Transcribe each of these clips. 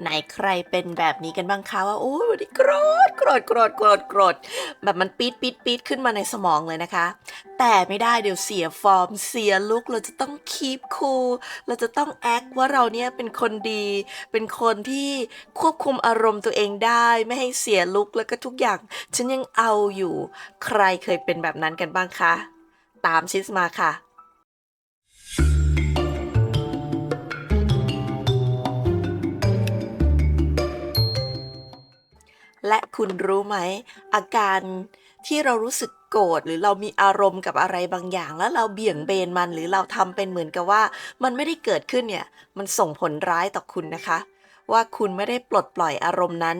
ไหนใครเป็นแบบนี้กันบ้างคะว่าโอ้ยวันนี้โกรธโกรธโกรธโกรธโกรธแบบมันปี๊ดปี๊ดปี๊ดขึ้นมาในสมองเลยนะคะ แต่ไม่ได้เดี๋ยวเสียฟอร์มเสียลุกเราจะต้องคีปคูลเราจะต้องแอคว่าเราเนี่ยเป็นคนดี เป็นคนที่ควบคุมอารมณ์ตัวเองได้ ไม่ให้เสียลุกแล้วก็ทุกอย่าง ฉันยังเอาอยู่ ใครเคยเป็นแบบนั้นกันบ้างคะ ตามชิสมาค่ะ และคุณรู้ไหม อาการที่เรารู้สึกโกรธหรือเรามีอารมณ์กับอะไรบางอย่าง แล้วเราเบี่ยงเบนมันหรือเราทำเป็นเหมือนกับว่า มันไม่ได้เกิดขึ้นเนี่ย มันส่งผลร้ายต่อคุณนะคะ ว่าคุณไม่ได้ปลดปล่อยอารมณ์นั้น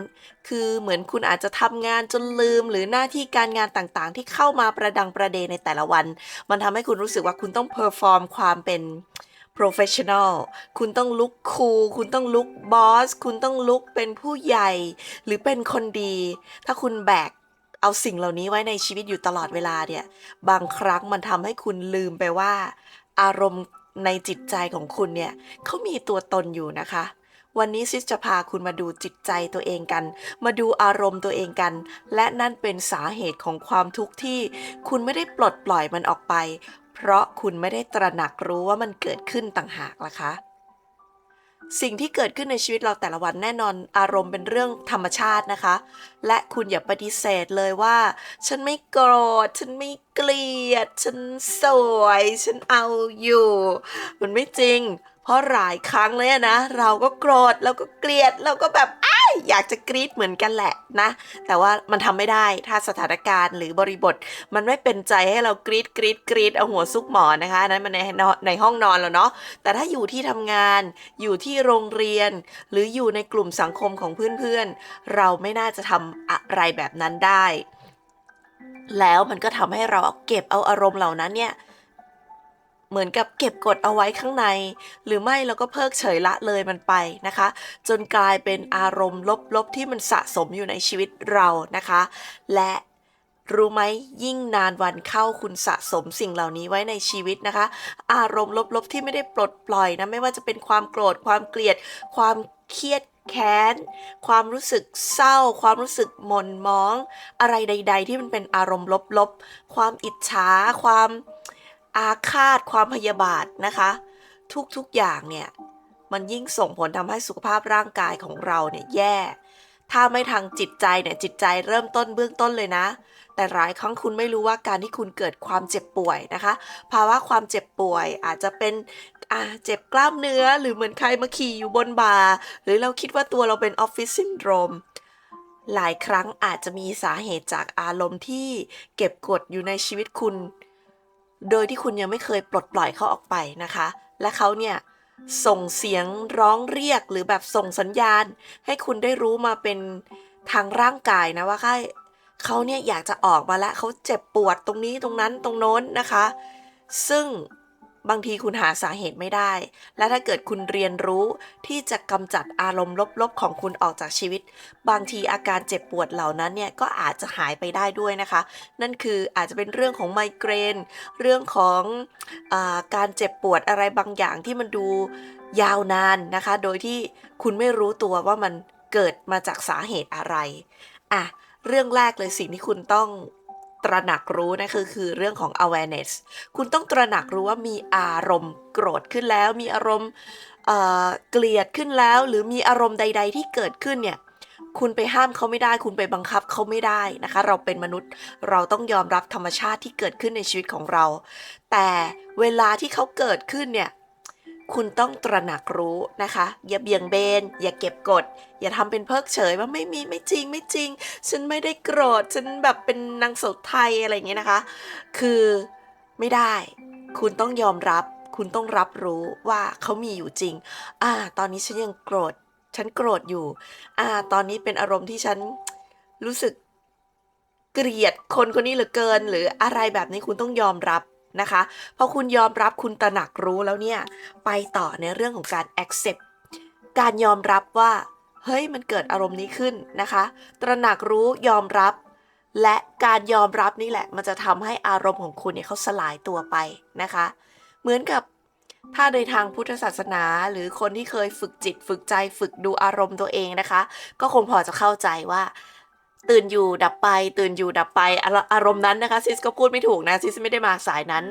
คือเหมือนคุณอาจจะทำงานจนลืม หรือหน้าที่การงานต่างๆ ที่เข้ามาประดังประเดในแต่ละวัน มันทำให้คุณรู้สึกว่าคุณต้องเพอร์ฟอร์มความเป็น professional คุณต้องลุกคูลคุณต้องลุกบอส คุณต้องลุกเป็นผู้ใหญ่ หรือเป็นคนดี ถ้าคุณแบกเอาสิ่งเหล่านี้ไว้ในชีวิตอยู่ตลอดเวลาเนี่ย บางครั้งมันทำให้คุณลืมไปว่า อารมณ์ในจิตใจของคุณเนี่ยเขามีตัวตนอยู่นะคะ วันนี้ซิสจะพาคุณมาดูจิตใจตัวเองกัน มาดูอารมณ์ตัวเองกัน และนั่นเป็นสาเหตุของความทุกข์ที่คุณไม่ได้ปลดปล่อยมันออกไป เพราะคุณไม่ได้ตระหนักรู้ว่ามันเกิดขึ้นต่างหากล่ะคะ สิ่งที่เกิดขึ้นในชีวิตเราแต่ละวันแน่นอนอารมณ์เป็นเรื่องธรรมชาตินะคะ และคุณอย่าปฏิเสธเลยว่า ฉันไม่โกรธ ฉันไม่เกลียด ฉันสวย ฉันเอาอยู่ มันไม่จริง เพราะหลายครั้งเลยนะ เราก็โกรธ เราก็เกลียด เราก็แบบอ้า ยอยากจะกรี๊ดเหมือนกันแหละนะ แต่ว่ามันทำไม่ได้ถ้าสถานการณ์หรือบริบท มันไม่เป็นใจให้เรากรีดกรีดกรีดเอาหัวซุกหมอนนะคะนั้นมันในในห้องนอนแล้วเนาะแต่ถ้าอยู่ที่ทำงานอยู่ที่โรงเรียน หรืออยู่ในกลุ่มสังคมของเพื่อนๆ เราไม่น่าจะทำอะไรแบบนั้นได้ แล้วมันก็ทำให้เราเก็บเอาอารมณ์เหล่านั้นเนี่ย เหมือนกับเก็บกดเอาไว้ข้างใน หรือไม่เราก็เพิกเฉยละเลยมันไปนะคะ จนกลายเป็นอารมณ์ลบๆที่มันสะสมอยู่ในชีวิตเรานะคะ และรู้ไหมยิ่งนานวันเข้าคุณสะสมสิ่งเหล่านี้ไว้ในชีวิตนะคะ อารมณ์ลบๆที่ไม่ได้ปลดปล่อยนะไม่ว่าจะเป็นความโกรธความเกลียด ความเครียดแค้น ความรู้สึกเศร้า ความรู้สึกหม่นมอง อะไรใด ๆ ที่มันเป็นอารมณ์ลบๆ ความอิจฉา ความ อาฆาตความพยาบาทนะคะ ทุกๆอย่างเนี่ยมันยิ่งส่งผลทำให้สุขภาพร่างกายของเราเนี่ยแย่ ถ้าไม่ทางจิตใจเนี่ยจิตใจเริ่มต้นเบื้องต้นเลยนะ แต่หลายครั้งคุณไม่รู้ว่าการที่คุณเกิดความเจ็บป่วยนะคะ ภาวะความเจ็บป่วยอาจจะเป็นอ่าเจ็บกล้ามเนื้อหรือเหมือนใครมาขี่อยู่บนบาหรือเราคิดว่าตัวเราเป็นออฟฟิศซินโดรมหลายครั้งอาจจะมีสาเหตุจากอารมณ์ที่เก็บกดอยู่ในชีวิตคุณ โดยที่คุณยังไม่เคยปลดปล่อยเขาออกไปนะคะ และเขาเนี่ยส่งเสียงร้องเรียกหรือแบบส่งสัญญาณ ให้คุณได้รู้มาเป็นทางร่างกายนะว่าเขาเขาเนี่ยอยากจะออกมาแล้วเขาเจ็บปวดตรงนี้ตรงนั้นตรงโน้นนะคะ ซึ่ง บางทีคุณหาสาเหตุไม่ได้ และถ้าเกิดคุณเรียนรู้ที่จะกำจัดอารมณ์ลบๆ ของคุณออกจากชีวิต บางทีอาการเจ็บปวดเหล่านั้นเนี่ยก็อาจจะหายไปได้ด้วยนะคะ นั่นคืออาจจะเป็นเรื่องของไมเกรน เรื่องของอาการเจ็บปวดอะไรบางอย่างที่มันดูยาวนานนะคะ โดยที่คุณไม่รู้ตัวว่ามันเกิดมาจากสาเหตุอะไร อะ เรื่องแรกเลยสิ่งที่คุณต้อง ตระหนักรู้นะคือคือเรื่องของ awareness คุณต้องตระหนักรู้ว่ามีอารมณ์โกรธขึ้นแล้ว มีอารมณ์เอ่อเกลียดขึ้นแล้ว หรือมีอารมณ์ใด ๆ ที่เกิดขึ้นเนี่ยคุณไปห้ามเขาไม่ได้ คุณไปบังคับเขาไม่ได้นะคะ เราเป็นมนุษย์เราต้องยอมรับธรรมชาติที่เกิดขึ้นในชีวิตของเรา แต่เวลาที่เขาเกิดขึ้นเนี่ย คุณต้องตระหนักรู้นะคะ อย่าเบี่ยงเบน อย่าเก็บกด อย่าทำเป็นเพิกเฉยว่าไม่มีไม่จริงไม่จริง ฉันไม่ได้โกรธ ฉันแบบเป็นนางโสดไทยอะไรอย่างเงี้ยนะคะ คือไม่ได้ คุณต้องยอมรับ คุณต้องรับรู้ว่าเขามีอยู่จริง อ่า ตอนนี้ฉันยังโกรธ ฉันโกรธอยู่ อ่า ตอนนี้เป็นอารมณ์ที่ฉันรู้สึกเกลียดคนคนนี้เหลือเกิน หรืออะไรแบบนี้คุณต้องยอมรับ นะคะพอคุณยอมรับคุณตระหนักรู้แล้วเนี่ย ไปต่อในเรื่องของการ accept การยอมรับว่า เฮ้ยมันเกิดอารมณ์นี้ขึ้นนะคะ ตระหนักรู้ยอมรับ และการยอมรับนี่แหละ มันจะทำให้อารมณ์ของคุณเนี่ยเขาสลายตัวไปนะคะ เหมือนกับถ้าในทางพุทธศาสนาหรือคนที่เคยฝึกจิตฝึกใจฝึกดูอารมณ์ตัวเองนะคะ ก็คงพอจะเข้าใจว่า ตื่นอยู่ดับไป ตื่นอยู่ดับไปอารมณ์นั้นนะคะ ซิสก็พูดไม่ถูกนะซิสไม่ได้มาสายนั้น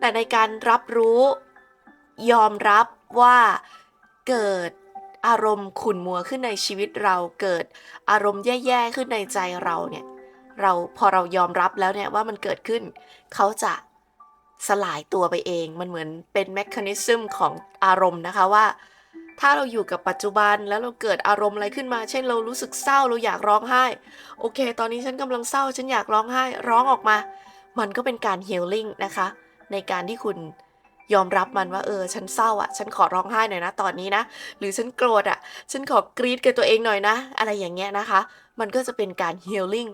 แต่ในการรับรู้ ยอมรับว่าเกิดอารมณ์ขุ่นมัวขึ้นในชีวิตเราเกิดอารมณ์แย่ๆขึ้นในใจเราเนี่ย เราพอเรายอมรับแล้วเนี่ยว่ามันเกิดขึ้น เขาจะสลายตัวไปเองมันเหมือนเป็นแมคานิซึมของอารมณ์นะคะว่า ถ้าเราอยู่กับปัจจุบันแล้วเราเกิดอารมณ์อะไรขึ้นมา เช่นเรารู้สึกเศร้าเราอยากร้องไห้ โอเค ตอนนี้ฉันกำลังเศร้าฉันอยากร้องไห้ ร้องออกมา มันก็เป็นการฮีลลิ่งนะคะ ในการที่คุณยอมรับมันว่าเออ ฉันเศร้าอะ ฉันขอร้องไห้หน่อยนะตอนนี้นะ หรือฉันโกรธอะ ฉันขอกรีดกับตัวเองหน่อยนะ อะไรอย่างเงี้ยนะคะ มันก็จะเป็นการฮีลลิ่ง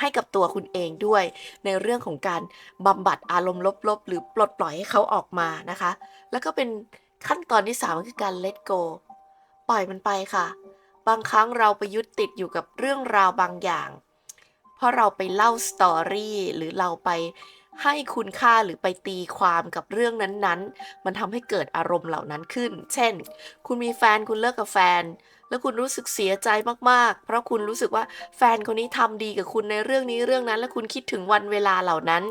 ให้กับตัวคุณเองด้วย ในเรื่องของการบำบัดอารมณ์ลบๆ หรือปลดปล่อยให้เขาออกมานะคะ แล้วก็เป็น ขั้นตอนที่สามก็คือการ let go ปล่อยมันไปค่ะ บางครั้งเราไปยึดติดอยู่กับเรื่องราวบางอย่าง เพราะเราไปเล่าสตอรี่หรือเราไปให้คุณค่าหรือไปตีความกับเรื่องนั้นๆ มันทำให้เกิดอารมณ์เหล่านั้นขึ้น เช่น คุณมีแฟนคุณเลิกกับแฟน แล้วคุณรู้สึกเสียใจมากๆ เพราะคุณรู้สึกว่าแฟนคนนี้ทำดีกับคุณในเรื่องนี้เรื่องนั้น แล้วคุณคิดถึงวันเวลาเหล่านั้น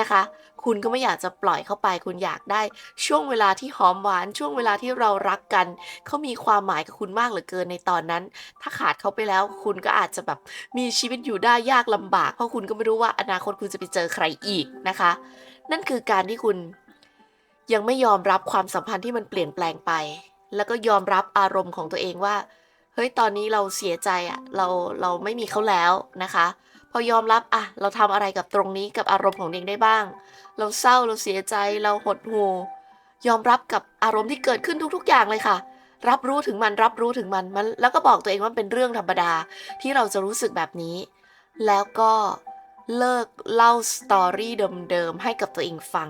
นะคะ คุณก็ไม่อยากจะปล่อยเข้าไป คุณอยากได้ช่วงเวลาที่หอมหวาน ช่วงเวลาที่เรารักกัน เขามีความหมายกับคุณมากเหลือเกินในตอนนั้น ถ้าขาดเขาไปแล้ว คุณก็อาจจะแบบมีชีวิตอยู่ได้ยากลำบาก เพราะคุณก็ไม่รู้ว่าอนาคตคุณจะไปเจอใครอีกนะคะ นั่นคือการที่คุณยังไม่ยอมรับความสัมพันธ์ที่มันเปลี่ยนแปลงไป แล้วก็ยอมรับอารมณ์ของตัวเองว่า เฮ้ย ตอนนี้เราเสียใจอะเรา เราไม่มีเขาแล้วนะคะ พอยอมรับอะเราทำอะไรกับตรงนี้กับอารมณ์ของตัวเองได้บ้าง เราเศร้าเราเสียใจเราหดหู่ยอมรับกับอารมณ์ที่เกิดขึ้นทุก ๆ อย่างเลยค่ะ รับรู้ถึงมันรับรู้ถึงมันมัน แล้วก็บอกตัวเองว่าเป็นเรื่องธรรมดาที่เราจะรู้สึกแบบนี้ แล้วก็เลิกเล่าสตอรี่เดิมๆให้กับตัวเองฟัง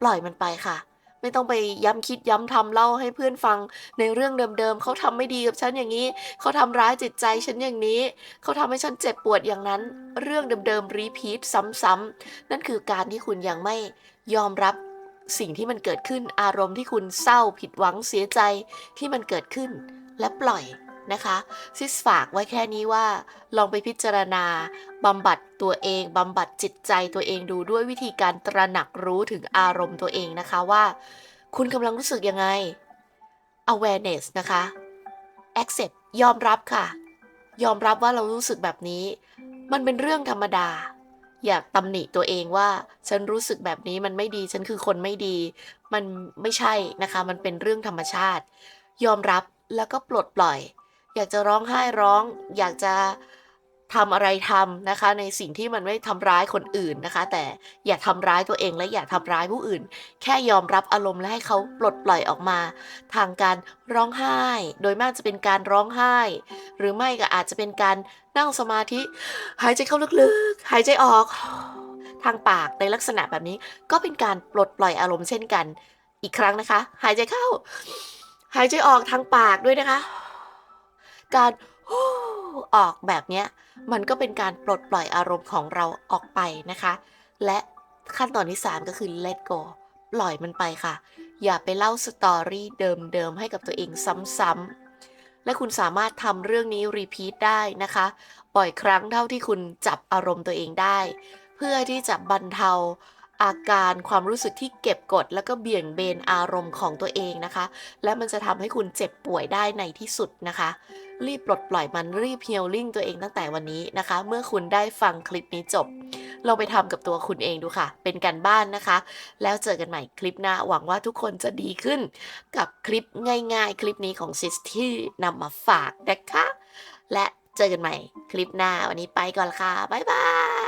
ปล่อยมันไปค่ะ ไม่ต้องไปย้ำคิดย้ำทำเล่าให้เพื่อนฟังในเรื่องเดิมๆเขาทำไม่ดีกับฉันอย่างนี้เขาทำร้ายจิตใจฉันอย่างนี้เขาทำให้ฉันเจ็บปวดอย่างนั้น เรื่องเดิมๆรีพีทซ้ำๆนั่นคือการที่คุณยังไม่ยอมรับสิ่งที่มันเกิดขึ้นอารมณ์ที่คุณเศร้าผิดหวังเสียใจที่มันเกิดขึ้นและปล่อย นะคะซิสฝากไว้แค่นี้ว่า ลองไปพิจารณาบำบัดตัวเองบำบัดจิตใจตัวเองดูด้วยวิธีการตระหนักรู้ถึงอารมณ์ตัวเองนะคะว่า คุณกำลังรู้สึกยังไง awareness นะคะ accept ยอมรับค่ะ ยอมรับว่าเรารู้สึกแบบนี้ มันเป็นเรื่องธรรมดา อยากตำหนิตัวเองว่า ฉันรู้สึกแบบนี้มันไม่ดี ฉันคือคนไม่ดี มันไม่ใช่นะคะ มันเป็นเรื่องธรรมชาติ ยอมรับแล้วก็ปลดปล่อย อยากจะร้องไห้ร้อง อยากจะทำอะไรทำนะคะ ในสิ่งที่มันไม่ทำร้ายคนอื่นนะคะ แต่อย่าทำร้ายตัวเองและอย่าทำร้ายผู้อื่น แค่ยอมรับอารมณ์และให้เขาปลดปล่อยออกมา ทางการร้องไห้ โดยมากจะเป็นการร้องไห้ หรือไม่ก็อาจจะเป็นการนั่งสมาธิ หายใจเข้าลึกๆ หายใจออก ทางปากในลักษณะแบบนี้ ก็เป็นการปลดปล่อยอารมณ์เช่นกัน อีกครั้งนะคะ หายใจเข้า หายใจออกทางปากด้วยนะคะ การออกแบบเนี้ยมันก็เป็นการปลดปล่อยอารมณ์ของเราออกไปนะคะ และขั้นตอนที่ 3 ก็คือ let go ปล่อยมันไปค่ะ อย่าไปเล่าสตอรี่เดิมๆให้กับตัวเองซ้ำๆ และคุณสามารถทำเรื่องนี้รีพีทได้นะคะ บ่อยครั้งเท่าที่คุณจับอารมณ์ตัวเองได้ เพื่อที่จะบรรเทา อาการความรู้สึกที่เก็บกด แล้วก็เบี่ยงเบนอารมณ์ของตัวเองนะคะ และมันจะทำให้คุณเจ็บป่วยได้ในที่สุดนะคะ รีบปลดปล่อยมันรีบเฮีลลิ่งตัวเองตั้งแต่วันนี้นะคะ เมื่อคุณได้ฟังคลิปนี้จบ เราไปทำกับตัวคุณเองดูค่ะ เป็นการบ้านนะคะ แล้วเจอกันใหม่คลิปหน้าหวังว่าทุกคนจะดีขึ้น กับคลิปง่ายๆ คลิปนี้ของซิสที่นำมาฝากนะคะ และเจอกันใหม่คลิปหน้าวันนี้ไปก่อนค่ะบ๊ายบาย